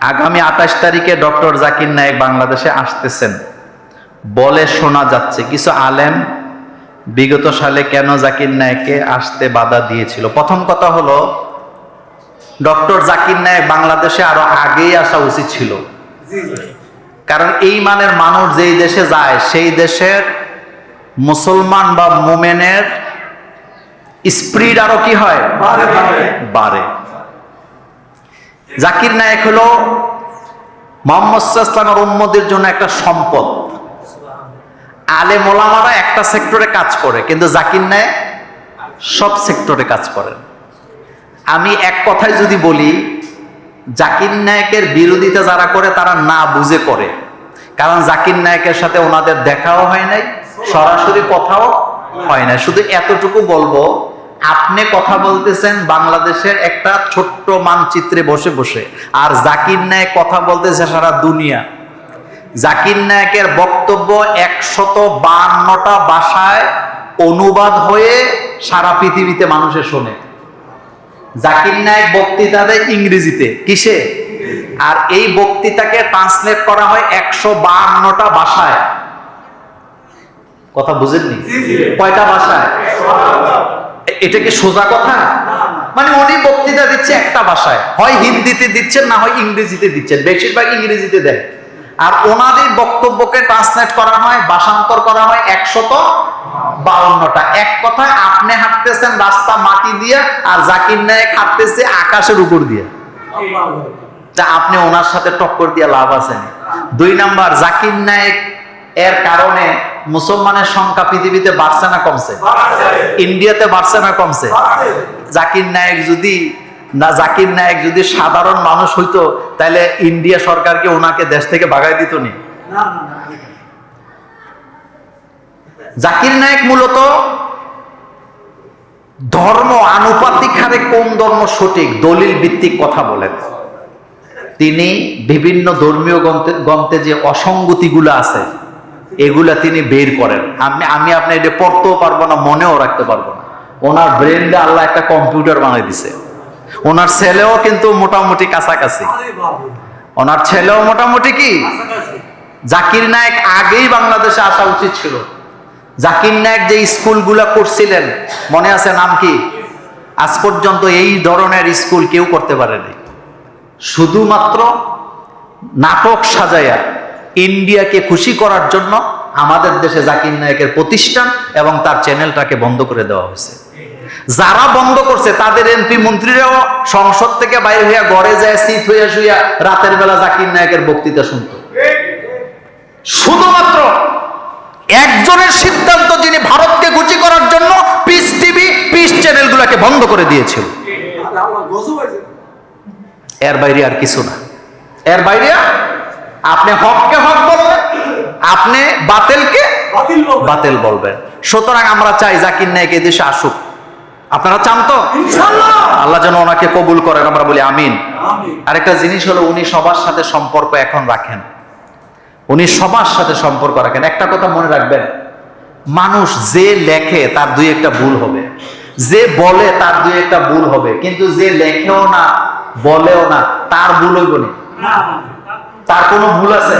আগামী আঠাশ তারিখে ডক্টর জাকির নায়েক বাংলাদেশে আসতেছেন। বলে শোনা যাচ্ছে কিছু আলেম বিগত সালে কেন জাকির নায়েককে আসতে বাধা দিয়েছিল? প্রথম কথা হলো ডক্টর জাকির নায়েক বাংলাদেশে আরও আগেই আসা উচিত ছিল। কারণ এই মানের মানুষ যেই দেশে যায় সেই দেশের মুসলমান বা মোমেনের স্প্রিড আরও কি হয়? বাড়ে জাকির নায়ক হলো মোহাম্মদ ইসলামের উম্মদের জন্য একটা সম্পদ। আলে মোলামারা একটা সেক্টরে কাজ করে, কিন্তু জাকির নায়ক সব সেক্টরে কাজ করেন। আমি এক কথায় যদি বলি, জাকির নায়কের বিরোধিতা যারা করে, তারা না বুঝে করে। কারণ জাকির নায়কের সাথে ওনাদের দেখাও হয় নাই, সরাসরি কথাও হয় না শুধু এতটুকু বলব আপনি কথা বলতেছেন বাংলাদেশের একটা ছোট্ট মানচিত্রে বসে বসে। আর জাকির নায়ক কথা বলতেছে সারা দুনিয়া। জাকির নায়কের বক্তব্য একশত বান্নটা ভাষায় অনুবাদ হয়ে সারা পৃথিবীতে মানুষে শোনে। জাকির নায়ক বক্তৃতা দেয় ইংরেজিতে। কিসে? আর এই বক্তৃতাকে ট্রান্সলেট করা হয় একশো বান্নটা ভাষায়। কথা বুঝেননি? কয়টা ভাষায়? এটা কি সোজা কথা? মানে উনি বক্তৃতা দিচ্ছে একটা ভাষায়। হয় হিন্দিতে দিচ্ছেন, না হয় ইংরেজিতে দিচ্ছেন। বেশিরভাগ ইংরেজিতে দেয়। আর ওনাদের বক্তব্যকে ট্রান্সলেট করা হয়, ভাষান্তর করা হয় একশত বাউন্নটা। এক কথায় আপনি হাঁটতেছেন রাস্তা মাটি দিয়ে, আর জাকির নায়ক হাঁটতেছে আকাশের উপর দিয়ে। তা আপনি ওনার সাথে টক্কর দিয়ে লাভ আছে না। দুই নাম্বার, জাকির নায়ক এর কারণে মুসলমানের সংখ্যা পৃথিবীতে বাড়ছে না কমছে? ইন্ডিয়াতে বাড়ছে না কমছে? জাকির নায়ক যদি না জাকির নায়ক যদি সাধারণ মানুষ হইতো তাহলে ইন্ডিয়া সরকারকে ওনাকে দেশ থেকে বাগাই দিত নি। জাকির নায়ক মূলত ধর্ম আনুপাতিক হারে কোন ধর্ম সঠিক দলিল ভিত্তিক কথা বলেন। তিনি বিভিন্ন ধর্মীয় গ্রন্থে গ্রন্থে যে অসঙ্গতিগুলো আছে এগুলা তিনি বের করেন। আমি আমি আপনি এটা পড়তেও পারব না, মনেও রাখতে পারব না। ওনার ব্রেনটা আল্লাহ একটা কম্পিউটার বানিয়ে দিছে। ওনার ছেলেও কিন্তু মোটামুটি কাছাকাছি। ওনার ছেলেও মোটামুটি কি? জাকির নায়ক আগেই বাংলাদেশে আসা উচিত ছিল। জাকির নায়ক যে স্কুলগুলা করছিলেন, মনে আছে নাম কি? আজ পর্যন্ত এই ধরনের স্কুল কেউ করতে পারেনি। শুধুমাত্র নাটক সাজাইয়া ইন্ডিয়াকে খুশি করার জন্য আমাদের দেশে জাকির নায়কের প্রতিষ্ঠান এবং তার চ্যানেলটাকে বন্ধ করে দেওয়া হয়েছে। যারা বন্ধ করছে তাদের এমপি মন্ত্রীরাও সংসদ থেকে বাইরে হইয়া ঘরে যায় সিট হইয়া শুইয়া রাতের বেলা জাকির নায়কের বক্তৃতা শুনত। শুধুমাত্র একজনের সিদ্ধান্ত যিনি ভারতকে খুশি করার জন্য পিস টিভি পিস চ্যানেলগুলোকে বন্ধ করে দিয়েছিল। এর বাইরে আর কিছু না। এর বাইরে আপনি হককে হক বলবেন আপনি বাতিলকে বাতিল বলবেন সুতরাং আমরা চাই জাকির নায়ক এই দেশে আসুক। আপনারা চান তো? আল্লাহ যেন ওনাকে কবুল করেন আমরা বলি আমিন। আরেকটা জিনিস হলো উনি সবার সাথে সম্পর্ক এখন রাখেন। উনি সবার সাথে সম্পর্ক রাখেন। একটা কথা মনে রাখবেন মানুষ যে লেখে তার দুই একটা ভুল হবে। যে বলে তার দুই একটা ভুল হবে। কিন্তু যে লেখেও না বলেও না তার ভুল হইব না। তার কোনো ভুল আছে?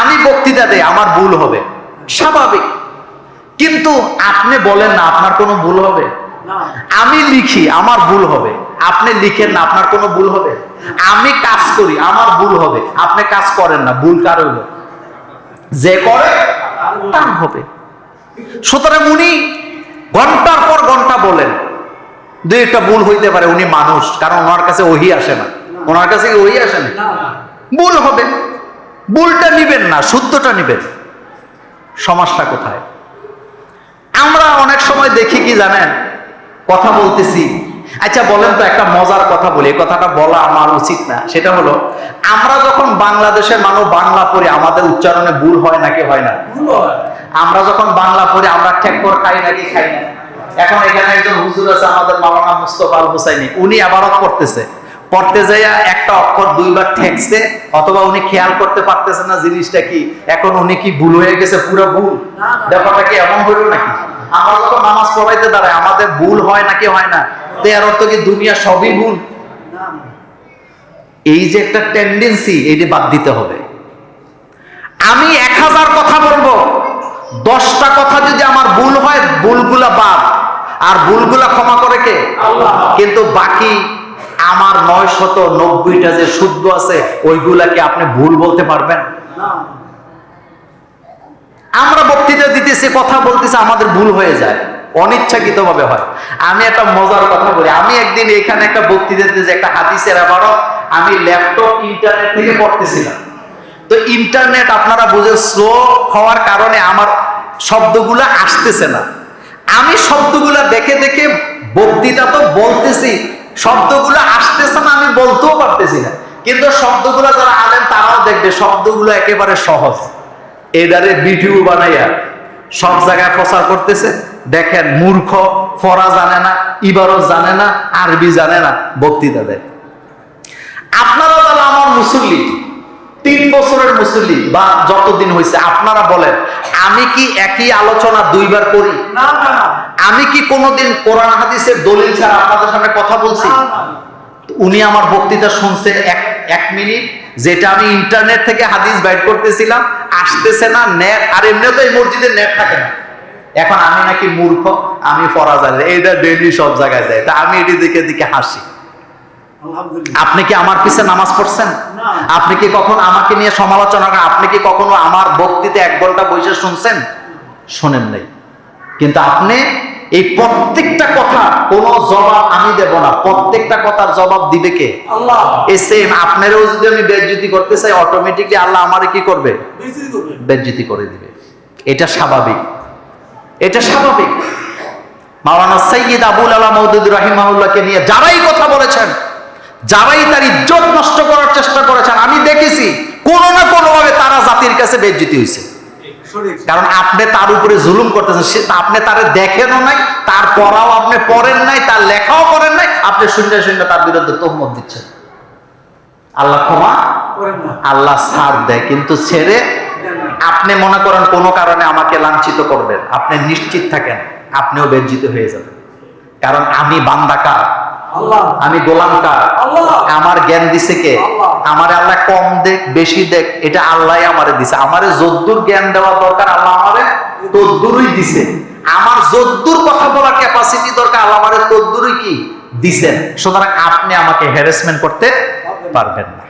আমি বক্তৃতা দেই আমার ভুল হবে। স্বাভাবিক। কিন্তু আপনি বলেন না আপনার কোনো ভুল হবে? আমি লিখি আমার ভুল হবে। আপনি লিখেন না আপনার কোনো ভুল হবে? আমি কাজ করি আমার ভুল হবে। আপনি কাজ করেন না ভুল কার হইল যে করে তার হবে। সুতরাং উনি ঘণ্টার পর ঘণ্টা বলেন। দুই একটা ভুল হইতে পারে উনি মানুষ কারণ ওনার কাছে ওহি আসে না। ওনার কাছে ওহি আসে না। ভুল হবে। ভুলটা নিবেন না শুদ্ধটা নিবেন। সমাজটা কোথায়? আমরা অনেক সময় দেখি কি জানেন? কথা বলতেছি। আচ্ছা বলেন তো একটা মজার কথা বলি কথাটা বলা আমার উচিত না। সেটা হলো আমরা যখন বাংলাদেশের মানুষ বাংলা পড়ি আমাদের উচ্চারণে ভুল হয় নাকি হয় না? আমরা যখন বাংলা পড়ি আমরা ঠেক্কর খাই নাকি খাই না? এখন এখানে একজন হুজুর আছে আমাদের মাওলানা মুস্তফা আল হুসাইনি উনি আবারও পড়তেছে। পড়তে যাইয়া একটা অক্ষর দুইবার ঠেকছে অথবা উনি খেয়াল করতে পারতেছে না জিনিসটা কি এখন উনি কি ভুল হয়ে গেছে পুরো ভুল? ব্যাপারটা কি এমন হইল নাকি? আমরা যখন নামাজ পড়াইতে দাঁড়াই আমাদের ভুল হয় নাকি হয় না? তো এর অর্থ কি দুনিয়া সবই ভুল? এই যে একটা টেন্ডেন্সি এটি বাদ দিতে হবে। আমি এক হাজার কথা বলব দশটা কথা যদি আমার ভুল হয় ভুলগুলা বাদ। আর ভুলগুলা ক্ষমা করে কে? কিন্তু বাকি আমার নয় শত নব্বইটা যে শুদ্ধ আছে, ওইগুলাকে আপনি ভুল বলতে পারবেন। আমরা বক্তৃতা দিতেছি, কথা বলতেছি, আমাদের ভুল হয়ে যায়। অনিচ্ছাকৃত ভাবে হয়। আমি একটা মজার কথা বলি। আমি একদিন এখানে একটা বক্তৃতা দিতেছি একটা হাদিসের আবারও আমি ল্যাপটপ ইন্টারনেট থেকে পড়তেছিলাম। তো ইন্টারনেট আপনারা বুঝে স্লো হওয়ার কারণে আমার শব্দগুলো আসতেছে না। আমি শব্দগুলো দেখে দেখে বক্তৃতা তো বলতেছি শব্দগুলো আসতেছে না, আমি বলতেও পারতেছি না। কিন্তু শব্দগুলো যারা আলেন তারাও দেখবে শব্দগুলো একেবারে সহজ। এদারে ভিডিও বানাইয়া সব জায়গায় প্রচার করতেছে। দেখেন মূর্খ, ফরা জানে না, ইবারত জানে না, আরবি জানে না, বক্তৃতা দেয়। আপনারা তাহলে আমার মুসল্লি, তিন বছরের মুসল্লি, বা যতদিন হয়েছে আপনারা বলেন, আমি কি একই আলোচনা দুইবার করি? না না। আমি কি কোনোদিন কোরআন হাদিসের দলিল ছাড়া আপনাদের সামনে কথা বলছি। উনি আমার বক্তৃতা শুনছেন এক এক মিনিট। যেটা আমি ইন্টারনেট থেকে হাদিস বাইট করতেছিলাম আসতেছে না নেট আর এমনি তো এই মসজিদে নেট থাকে না। এখন আমি নাকি মূর্খ আমি পড়া জানি। এইটা ডেইলি সব জায়গায় যায় তা আমি এটি দিকে দিকে হাসি। আপনি কি আমার পিছে নামাজ পড়ছেন? আপনি কি কখনো আমাকে নিয়ে সমালোচনা করেন? আপনি কি কখনো আমার বক্তৃতা এক ঘণ্টা বসে শুনছেন? শোনেন নাই। কিন্তু আপনি এই প্রত্যেকটা কথা কোনো জবাব আমি দেব না। প্রত্যেকটা কথার জবাব দিবে কে? আল্লাহ। সেম আপনারও যদি আমি বেজ্জুতি করতে চাই অটোমেটিকলি আল্লাহ আমারে কি করবে? বেজ্জুতি করে দিবে। এটা স্বাভাবিক। এটা স্বাভাবিক। মাওলানা সৈয়দ আবুল আলা মৌদুদ রাহিমাহুল্লাহকে নিয়ে যারাই কথা বলেছেন যারাই তার ইজ্জত নষ্ট করার চেষ্টা করেছেন আমি দেখেছি কোনো না কোনো ভাবে তারা জাতির কাছে বেজ্জুতি হয়েছে কারণ আপনি তার উপরে জুলুম করতেছেন। সে আপনি তারে দেখেনও নাই তার পড়াও আপনি পড়েন নাই তার লেখাও করেন নাই আপনি শূন্য শূন্য তার বিরুদ্ধে তহমত দিচ্ছেন। আল্লাহ ক্ষমা আল্লাহ ছাড় দেয় কিন্তু ছেড়ে আপনি মনে করেন কোনো কারণে আমাকে লাঞ্ছিত করবেন। আপনি নিশ্চিত থাকেন আপনিও বেজ্জিত হয়ে যাবেন। কারণ আমি বান্দাকার আমি গোলাম কার? আমার জ্ঞান দিছে কে? আমার আল্লাহ কম দেখ বেশি দেখ, এটা আল্লাহ আমারে দিছে। আমার যদ্দুর জ্ঞান দেওয়া দরকার, আল্লাহ আমারে তদ্দুরই দিছে। আমার যদ্দুর কথা বলার ক্যাপাসিটি দরকার, আল্লাহ আমারে তদ্দুরই কি দিছেন? সুতরাং আপনি আমাকে হ্যারাসমেন্ট করতে পারবেন না।